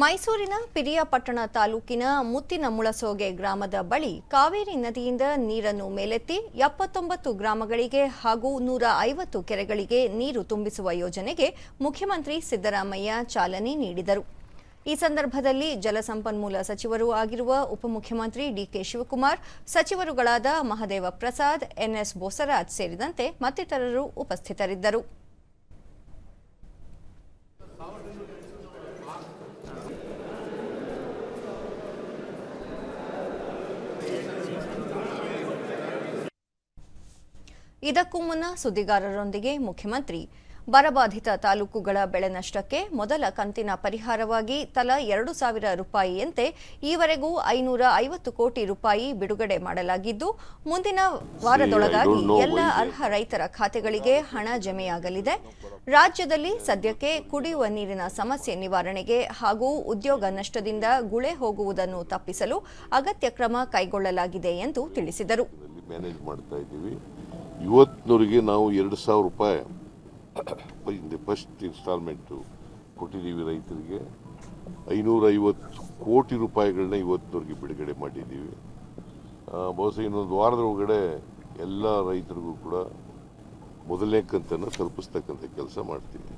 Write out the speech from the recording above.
ಮೈಸೂರಿನ ಪಿರಿಯಾಪಟ್ಟಣ ತಾಲೂಕಿನ ಮುತ್ತಿನ ಮುಳಸೋಗೆ ಗ್ರಾಮದ ಬಳಿ ಕಾವೇರಿ ನದಿಯಿಂದ ನೀರನ್ನು ಮೇಲೆತ್ತಿ ಎಪ್ಪತ್ತೊಂಬತ್ತು ಗ್ರಾಮಗಳಿಗೆ ಹಾಗೂ ನೂರ ಐವತ್ತು ಕೆರೆಗಳಿಗೆ ನೀರು ತುಂಬಿಸುವ ಯೋಜನೆಗೆ ಮುಖ್ಯಮಂತ್ರಿ ಸಿದ್ದರಾಮಯ್ಯ ಚಾಲನೆ ನೀಡಿದರು. ಈ ಸಂದರ್ಭದಲ್ಲಿ ಜಲಸಂಪನ್ಮೂಲ ಸಚಿವರೂ ಆಗಿರುವ ಉಪಮುಖ್ಯಮಂತ್ರಿ ಡಿಕೆ ಶಿವಕುಮಾರ್, ಸಚಿವರುಗಳಾದ ಮಹದೇವ ಪ್ರಸಾದ್, ಎನ್ಎಸ್ ಬೋಸರಾಜ್ ಸೇರಿದಂತೆ ಮತ್ತಿತರರು ಉಪಸ್ಥಿತರಿದ್ದರು. ಇದಕ್ಕೂ ಮುನ್ನ ಸುದ್ದಿಗಾರರೊಂದಿಗೆ ಮುಖ್ಯಮಂತ್ರಿ. ಬರಬಾಧಿತ ತಾಲೂಕುಗಳ ಬೆಳೆ ನಷ್ಟಕ್ಕೆ ಮೊದಲ ಕಂತಿನ ಪರಿಹಾರವಾಗಿ ತಲಾ ಎರಡು ಸಾವಿರ ರೂಪಾಯಿಯಂತೆ ಈವರೆಗೂ ಐನೂರ ಐವತ್ತು ಕೋಟಿ ರೂಪಾಯಿ ಬಿಡುಗಡೆ ಮಾಡಲಾಗಿದ್ದು ಮುಂದಿನ ವಾರದೊಳಗಾಗಿ ಎಲ್ಲ ಅರ್ಹ ರೈತರ ಖಾತೆಗಳಿಗೆ ಹಣ ಜಮೆಯಾಗಲಿದೆ. ರಾಜ್ಯದಲ್ಲಿ ಸದ್ಯಕ್ಕೆ ಕುಡಿಯುವ ನೀರಿನ ಸಮಸ್ಯೆ ನಿವಾರಣೆಗೆ ಹಾಗೂ ಉದ್ಯೋಗ ನಷ್ಟದಿಂದ ಗುಳೆ ಹೋಗುವುದನ್ನು ತಪ್ಪಿಸಲು ಅಗತ್ಯ ಕ್ರಮ ಕೈಗೊಳ್ಳಲಾಗಿದೆ ಎಂದು ತಿಳಿಸಿದರು. ಇವತ್ತಿನವರೆಗೆ ನಾವು ಎರಡು ಸಾವಿರ ರೂಪಾಯಿ ಫಸ್ಟ್ ಇನ್ಸ್ಟಾಲ್ಮೆಂಟು ಕೊಟ್ಟಿದ್ದೀವಿ ರೈತರಿಗೆ. ಐನೂರ ಐವತ್ತು ಕೋಟಿ ರೂಪಾಯಿಗಳನ್ನ ಇವತ್ತಿನವ್ರಿಗೆ ಬಿಡುಗಡೆ ಮಾಡಿದ್ದೀವಿ. ಬಹುಶಃ ಇನ್ನೊಂದು ವಾರದ ಒಳಗಡೆ ಎಲ್ಲ ರೈತರಿಗೂ ಕೂಡ ಮೊದಲನೇ ಕಂತನ್ನು ತಲುಪಿಸ್ತಕ್ಕಂಥ ಕೆಲಸ ಮಾಡ್ತೀವಿ.